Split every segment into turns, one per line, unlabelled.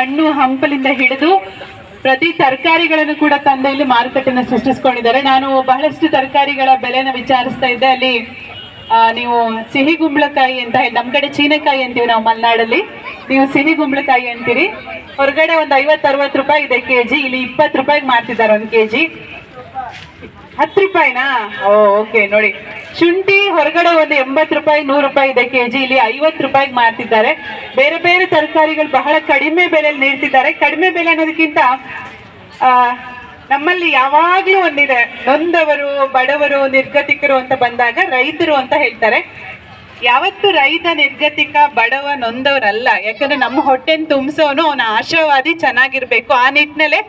ಹಣ್ಣು ಹಂಪಲಿಂದ ಹಿಡಿದು ಪ್ರತಿ ತರಕಾರಿಗಳನ್ನು ಕೂಡ ತಂದೆ ಇಲ್ಲಿ ಮಾರುಕಟ್ಟೆನ ಸೃಷ್ಟಿಸಿಕೊಂಡಿದ್ದಾರೆ. ನಾನು ಬಹಳಷ್ಟು ತರಕಾರಿಗಳ ಬೆಲೆನ ವಿಚಾರಿಸ್ತಾ ಇದ್ದೆ. ಅಲ್ಲಿ ನೀವು ಸಿಹಿ ಗುಂಬಳಕಾಯಿ ಅಂತ ಹೇಳಿ ನಮ್ಮ ಕಡೆ ಚೀನೆಕಾಯಿ ಅಂತೀವಿ ನಾವು ಮಲೆನಾಡಲ್ಲಿ. ನೀವು ಸಿಹಿ ಗುಂಬಳಕಾಯಿ ಅಂತೀರಿ. ಹೊರಗಡೆ ಒಂದು ಐವತ್ತು ಅರವತ್ತು ರೂಪಾಯಿ ಇದೆ ಕೆ ಜಿ ಇಲ್ಲಿ ಇಪ್ಪತ್ತು ರೂಪಾಯಿಗೆ ಮಾರ್ತಿದ್ದಾರೆ ಒಂದು ಕೆ ಜಿ ಹತ್ತು ರೂಪಾಯಿನಾ? ಓಕೆ ನೋಡಿ. ಶುಂಠಿ ಹೊರಗಡೆ ಒಂದು ಎಂಬತ್ತು ರೂಪಾಯಿ, ನೂರು ರೂಪಾಯಿ ಇದೆ ಕೆಜಿ. ಇಲ್ಲಿ ಐವತ್ತು ರೂಪಾಯಿಗೆ ಮಾರ್ತಿದ್ದಾರೆ. ಬೇರೆ ಬೇರೆ ತರಕಾರಿಗಳು ಬಹಳ ಕಡಿಮೆ ಬೆಲೆಯಲ್ಲಿ ನೀಡ್ತಿದ್ದಾರೆ. ಕಡಿಮೆ ಬೆಲೆ ಅನ್ನೋದಕ್ಕಿಂತ ನಮ್ಮಲ್ಲಿ ಯಾವಾಗ್ಲೂ ಒಂದಿದೆ, ನೊಂದವರು, ಬಡವರು, ನಿರ್ಗತಿಕರು ಅಂತ ಬಂದಾಗ ರೈತರು ಅಂತ ಹೇಳ್ತಾರೆ. ಯಾವತ್ತು ರೈತ, ನಿರ್ಗತಿಕ, ಬಡವ, ನೊಂದವರಲ್ಲ. ಯಾಕಂದ್ರೆ ನಮ್ಮ ಹೊಟ್ಟೆನ್ ತುಂಬಿಸೋನು, ಅವನ ಆಶಾವಾದಿ ಚೆನ್ನಾಗಿರ್ಬೇಕು. ಆ ನಿಟ್ಟಿನಲ್ಲೇ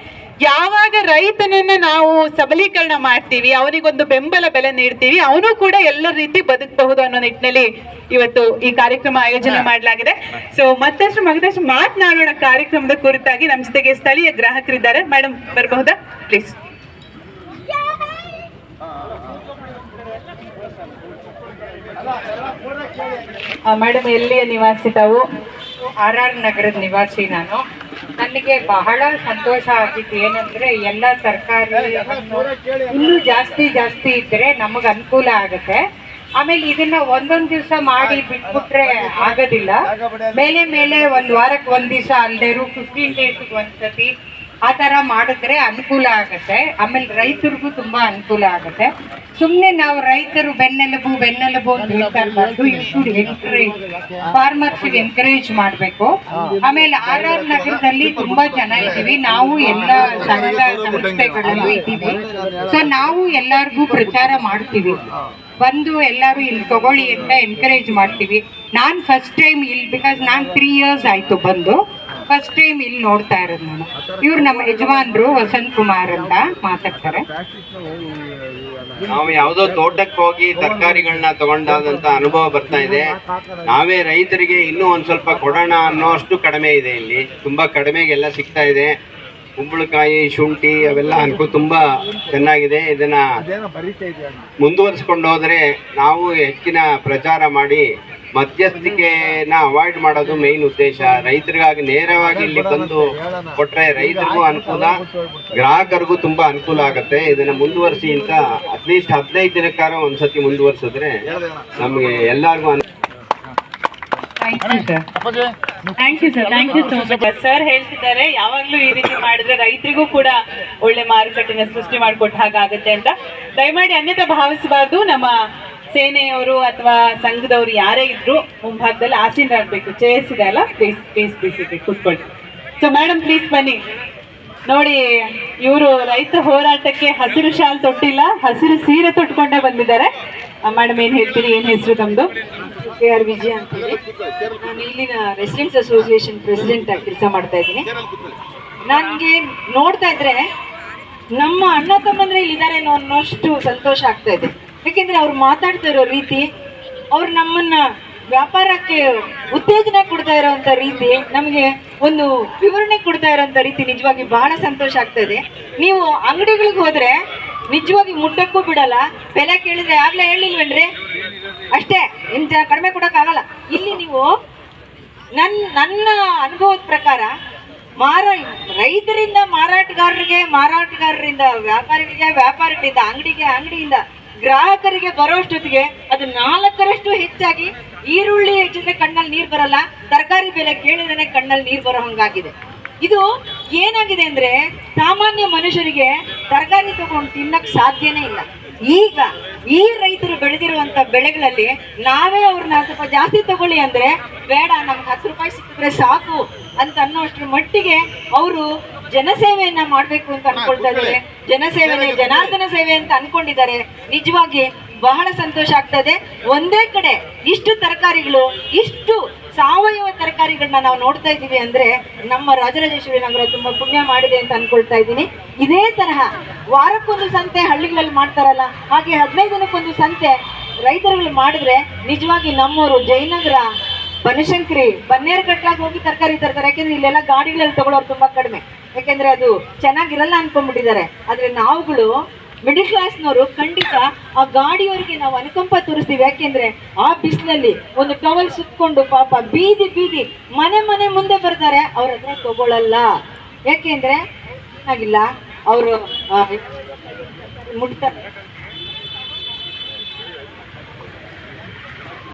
ಯಾವಾಗ ರೈತನನ್ನ ನಾವು ಸಬಲೀಕರಣ ಮಾಡ್ತೀವಿ ಅವನಿಗೊಂದು ಬೆಂಬಲ ಬೆಲೆ ನೀಡ್ತೀವಿ ಅವನು ಕೂಡ ಎಲ್ಲ ರೀತಿ ಬದುಕಬಹುದು ಅನ್ನೋ ನಿಟ್ಟಿನಲ್ಲಿ ಇವತ್ತು ಈ ಕಾರ್ಯಕ್ರಮ ಆಯೋಜನೆ ಮಾಡಲಾಗಿದೆ. ಸೊ ಮತ್ತಷ್ಟು ಮಗದಷ್ಟು ಮಾತನಾಡೋಣ ಕಾರ್ಯಕ್ರಮದ ಕುರಿತಾಗಿ. ನಮ್ಮ ಜೊತೆಗೆ ಸ್ಥಳೀಯ ಗ್ರಾಹಕರಿದ್ದಾರೆ. ಮೇಡಮ್ ಬರಬಹುದಾ? ಪ್ಲೀಸ್ ಮೇಡಮ್ ಎಲ್ಲಿಯ ನಿವಾಸಿ ತಾವು?
ಆರ್ ಆರ್ ನಗರದ ನಿವಾಸಿ ನಾನು. ನನಗೆ ಬಹಳ ಸಂತೋಷ ಆಗಿದ್ದು ಏನಂದ್ರೆ ಎಲ್ಲ ತರಕಾರಿ ಇನ್ನೂ ಜಾಸ್ತಿ ಜಾಸ್ತಿ ಇದ್ರೆ ನಮಗೆ ಅನುಕೂಲ ಆಗುತ್ತೆ. ಆಮೇಲೆ ಇದನ್ನ ಒಂದೊಂದ್ ದಿವಸ ಮಾಡಿ ಬಿಟ್ಬಿಟ್ರೆ ಆಗೋದಿಲ್ಲ. ಮೇಲೆ ಮೇಲೆ ಒಂದ್ ವಾರಕ್ಕೆ ಒಂದ್ ದಿವಸ ಅಲ್ದೇರು ಫಿಫ್ಟೀನ್ ಡೇಸ್ ಒಂದ್ಸತಿ ಆ ಥರ ಮಾಡಿದ್ರೆ ಅನುಕೂಲ ಆಗುತ್ತೆ. ಆಮೇಲೆ ರೈತರಿಗೂ ತುಂಬ ಅನುಕೂಲ ಆಗುತ್ತೆ. ಸುಮ್ಮನೆ ನಾವು ರೈತರು ಬೆನ್ನೆಲುಬು ಬೆನ್ನೆಲುಬು ಅಂತ ಎನ್ಕರೇಜ್ ಎನ್ಕರೇಜ್ ಮಾಡಬೇಕು. ಆಮೇಲೆ ಆರ್ ಆರ್ ನಗರದಲ್ಲಿ ತುಂಬಾ ಜನ ಇದ್ದೀವಿ. ನಾವು ಎಲ್ಲ ಸಂಘ ಸಂಸ್ಥೆಗಳಲ್ಲೂ ಇದ್ದೀವಿ. ಸೊ ನಾವು ಎಲ್ಲರಿಗೂ ಪ್ರಚಾರ ಮಾಡ್ತೀವಿ. ಬಂದು ಎಲ್ಲರೂ ಇಲ್ಲಿ ತಗೊಳ್ಳಿ ಅಂತ ಎನ್ಕರೇಜ್ ಮಾಡ್ತೀವಿ. ನಾನು ಫಸ್ಟ್ ಟೈಮ್ ಇಲ್ಲಿ ಬಿಕಾಸ್ ನಾನು ತ್ರೀ ಇಯರ್ಸ್ ಆಯಿತು ಬಂದು. ಫಸ್ಟ್ ಟೈಮ್ ಇಲ್ಲಿ ನೋಡ್ತಾ ಇರೋದು ನಾನು. ಇವ್ರು ನಮ್ಮ ಯಜಮಾನ್ರು ವಸಂತ್ ಕುಮಾರ್ ಅಂತ ಮಾತಾಡ್ತಾರೆ.
ನಾವು ಯಾವುದೋ ತೋಟಕ್ಕೆ ಹೋಗಿ ತರಕಾರಿಗಳನ್ನ ತಗೊಂಡಾದಂತ ಅನುಭವ ಬರ್ತಾ ಇದೆ. ನಾವೇ ರೈತರಿಗೆ ಇನ್ನೂ ಒಂದ್ ಸ್ವಲ್ಪ ಕೊಡೋಣ ಅನ್ನೋ ಅಷ್ಟು ಕಡಿಮೆ ಇದೆ ಇಲ್ಲಿ. ತುಂಬಾ ಕಡಿಮೆಗೆಲ್ಲ ಸಿಗ್ತಾ ಇದೆ. ಕುಂಬಳಕಾಯಿ ಶುಂಠಿ ಅವೆಲ್ಲ ಅನ್ಕೋ ತುಂಬಾ ಚೆನ್ನಾಗಿದೆ. ಇದನ್ನ ಮುಂದುವರಿಸ್ಕೊಂಡು ಹೋದ್ರೆ ನಾವು ಹೆಚ್ಚಿನ ಪ್ರಚಾರ ಮಾಡಿ ಮಧ್ಯಸ್ಥಿಕೆನ ಅವಾಯ್ಡ್ ಮಾಡೋದು ಮೇನ್ ಉದ್ದೇಶ. ರೈತರಿಗಾಗಿ ನೇರವಾಗಿ ಇಲ್ಲಿ ಬಂದು ಕೊಟ್ರೆ ರೈತರಿಗೂ ಅನುಕೂಲ. ಗ್ರಾಹಕರಿಗೂ ತುಂಬಾ ಅನುಕೂಲ ಆಗುತ್ತೆ. ಇದನ್ನ ಮುಂದುವರಿಸಿ ಅಂತ ಅಟ್ಲೀಸ್ಟ್ ಹದಿನೈದು ದಿನಕ್ಕಾರ ಒಂದ್ಸತಿ ಮುಂದುವರಿಸಿದ್ರೆ ನಮಗೆ ಎಲ್ಲರಿಗೂ ಅನು
thank you sir
thank you sir thank you so much sir ಹೇಳ್ತಿದ್ದಾರೆ ಯಾವಾಗ್ಲೂ ಈ ರೀತಿ ಮಾಡಿದ್ರೆ ರೈತರಿಗೂ ಕೂಡ ಒಳ್ಳೆ ಮಾರುಕಟ್ಟೆನ ಸೃಷ್ಟಿ ಮಾಡಿಕೊಟ್ಟ ಹಾಗಾಗುತ್ತೆ ಅಂತ. ದಯಮಾಡಿ ಅನ್ಯತಾ ಭಾವಿಸಬಾರ್ದು. ನಮ್ಮ ಸೇನೆಯವರು ಅಥವಾ ಸಂಘದವರು ಯಾರೇ ಇದ್ರು ಮುಂಭಾಗದಲ್ಲಿ ಆಸೀನರಾಗಬೇಕು ಚೇರ್ಸ್ ಇದೆ ಅಲ್ಲ? ಪ್ಲೀಸ್ ಪ್ಲೀಸ್ ಪ್ಲೀಸ್ ಇದೆ, ಕೂತ್ಕೊಳ್ಳಿ. ಸೊ ಮೇಡಮ್ ಪ್ಲೀಸ್ ಬನ್ನಿ. ನೋಡಿ, ಇವರು ರೈತ ಹೋರಾಟಕ್ಕೆ ಹಸಿರು ಶಾಲ್ ತೊಟ್ಟಿಲ್ಲ, ಹಸಿರು ಸೀರೆ ತೊಟ್ಕೊಂಡೇ ಬಂದಿದ್ದಾರೆ. ಮೇಡಮ್ ಏನು ಹೇಳ್ತೀರಿ? ಏನು ಹೆಸರು ತಮ್ಮದು
ಕೆ ಆರ್ ವಿಜಯ ಅಂತೇಳಿ. ನಾನು ಇಲ್ಲಿನ ರೆಸಿಡೆಂಟ್ಸ್ ಅಸೋಸಿಯೇಷನ್ ಪ್ರೆಸಿಡೆಂಟ್ ಆಗಿ ಕೆಲಸ ಮಾಡ್ತಾ ಇದ್ದೀನಿ. ನನಗೆ ನೋಡ್ತಾ ಇದ್ರೆ ನಮ್ಮ ಅಣ್ಣ ತಮ್ಮಂದ್ರೆ ಇಲ್ಲಿದ್ದಾರೆ ಅನ್ನೋಷ್ಟು ಸಂತೋಷ ಆಗ್ತಾ ಇದೆ. ಯಾಕೆಂದ್ರೆ ಅವ್ರು ಮಾತಾಡ್ತಾ ಇರೋ ರೀತಿ, ಅವ್ರು ನಮ್ಮನ್ನ ವ್ಯಾಪಾರಕ್ಕೆ ಉತ್ತೇಜನ ಕೊಡ್ತಾ ಇರೋಂಥ ರೀತಿ, ನಮಗೆ ಒಂದು ವಿವರಣೆ ಕೊಡ್ತಾ ಇರೋಂಥ ರೀತಿ ನಿಜವಾಗಿ ಬಹಳ ಸಂತೋಷ ಆಗ್ತಾ ಇದೆ. ನೀವು ಅಂಗಡಿಗಳಿಗೆ ಹೋದ್ರೆ ನಿಜವಾಗಿ ಮುಟ್ಟಕ್ಕೂ ಬಿಡಲ್ಲ. ಬೆಲೆ ಕೇಳಿದ್ರೆ ಆಗ್ಲೇ ಹೇಳಿಲ್ವೇನ್ರಿ? ಅಷ್ಟೇ, ಇಂಥ ಕಡಿಮೆ ಕೊಡೋಕ್ಕಾಗಲ್ಲ. ಇಲ್ಲಿ ನೀವು ನನ್ನ ನನ್ನ ಅನುಭವದ ಪ್ರಕಾರ ಮಾರ, ರೈತರಿಂದ ಮಾರಾಟಗಾರರಿಗೆ, ಮಾರಾಟಗಾರರಿಂದ ವ್ಯಾಪಾರಿಗಳಿಗೆ, ವ್ಯಾಪಾರಿಗಳಿಂದ ಅಂಗಡಿಗೆ, ಅಂಗಡಿಯಿಂದ ಗ್ರಾಹಕರಿಗೆ ಬರೋಷ್ಟೊತ್ತಿಗೆ ಅದು ನಾಲ್ಕರಷ್ಟು ಹೆಚ್ಚಾಗಿ ಈರುಳ್ಳಿ ಹೆಚ್ಚಿದ್ರೆ ಕಣ್ಣಲ್ಲಿ ನೀರು ಬರಲ್ಲ, ತರಕಾರಿ ಬೆಲೆ ಕೇಳಿದ್ರೆ ಕಣ್ಣಲ್ಲಿ ನೀರು ಬರೋ ಹಂಗಾಗಿದೆ. ಇದು ಏನಾಗಿದೆ ಅಂದ್ರೆ ಸಾಮಾನ್ಯ ಮನುಷ್ಯರಿಗೆ ತರಕಾರಿ ತಗೊಂಡು ತಿನ್ನಕ್ ಸಾಧ್ಯನೇ ಇಲ್ಲ. ಈಗ ಈ ರೈತರು ಬೆಳೆದಿರುವಂತ ಬೆಳೆಗಳಲ್ಲಿ ನಾವೇ ಅವ್ರನ್ನ ಸ್ವಲ್ಪ ಜಾಸ್ತಿ ತಗೊಳ್ಳಿ ಅಂದ್ರೆ ಬೇಡ, ನಮ್ಗೆ ಹತ್ತು ರೂಪಾಯಿ ಸಿಕ್ಕಿದ್ರೆ ಸಾಕು ಅಂತ ಅನ್ನೋಷ್ಟ್ರ ಮಟ್ಟಿಗೆ ಅವರು ಜನಸೇವೆಯನ್ನ ಮಾಡ್ಬೇಕು ಅಂತ ಅನ್ಕೊಳ್ತಾ ಇದ್ದಾರೆ. ಜನಸೇವೆನೆ ಜನಾರ್ದನ ಸೇವೆ ಅಂತ ಅನ್ಕೊಂಡಿದ್ದಾರೆ. ನಿಜವಾಗಿ ಬಹಳ ಸಂತೋಷ ಆಗ್ತದೆ. ಒಂದೇ ಕಡೆ ಇಷ್ಟು ತರಕಾರಿಗಳು ಇಷ್ಟು ಸಾವಯವ ತರಕಾರಿಗಳನ್ನ ನಾವು ನೋಡ್ತಾ ಇದ್ದೀವಿ ಅಂದ್ರೆ ನಮ್ಮ ರಾಜರಾಜೇಶ್ವರಿ ನಗರ ತುಂಬಾ ಪುಣ್ಯ ಮಾಡಿದೆ ಅಂತ ಅನ್ಕೊಳ್ತಾ ಇದ್ದೀನಿ. ಇದೇ ತರಹ ವಾರಕ್ಕೊಂದು ಸಂತೆ ಹಳ್ಳಿಗಳಲ್ಲಿ ಮಾಡ್ತಾರಲ್ಲ ಹಾಗೆ ಹದಿನೈದು ದಿನಕ್ಕೊಂದು ಸಂತೆ ರೈತರುಗಳು ಮಾಡಿದ್ರೆ ನಿಜವಾಗಿ ನಮ್ಮೂರು ಜಯನಗರ ಬನಶಂಕರಿ ಬನ್ನೇರುಘಟ್ಟಾಗ ಹೋಗಿ ತರಕಾರಿ ತರ್ತಾರೆ. ಯಾಕೆಂದ್ರೆ ಇಲ್ಲೆಲ್ಲ ಗಾಡಿಗಳಲ್ಲಿ ತಗೊಳ್ಳೋರು ತುಂಬಾ ಕಡಿಮೆ. ಯಾಕೆಂದ್ರೆ ಅದು ಚೆನ್ನಾಗಿರಲ್ಲ ಅನ್ಕೊಂಡ್ಬಿಟ್ಟಿದ್ದಾರೆ. ಆದ್ರೆ ನಾವುಗಳು ಮಿಡಿಲ್ ಕ್ಲಾಸ್ನವರು ಖಂಡಿತ ಆ ಗಾಡಿಯವರಿಗೆ ನಾವು ಅನುಕಂಪ ತೋರಿಸ್ತೀವಿ. ಯಾಕೆಂದ್ರೆ ಆ ಬಿಸಿಲಲ್ಲಿ ಒಂದು ಟವಲ್ ಸುತ್ಕೊಂಡು ಪಾಪ ಬೀದಿ ಬೀದಿ ಮನೆ ಮನೆ ಮುಂದೆ ಬರ್ತಾರೆ. ಅವ್ರ ಹತ್ರ ತಗೊಳ್ಳಲ್ಲ ಯಾಕೆಂದ್ರೆ ಆಗಿಲ್ಲ ಅವರು ಮುಟ್ತಾ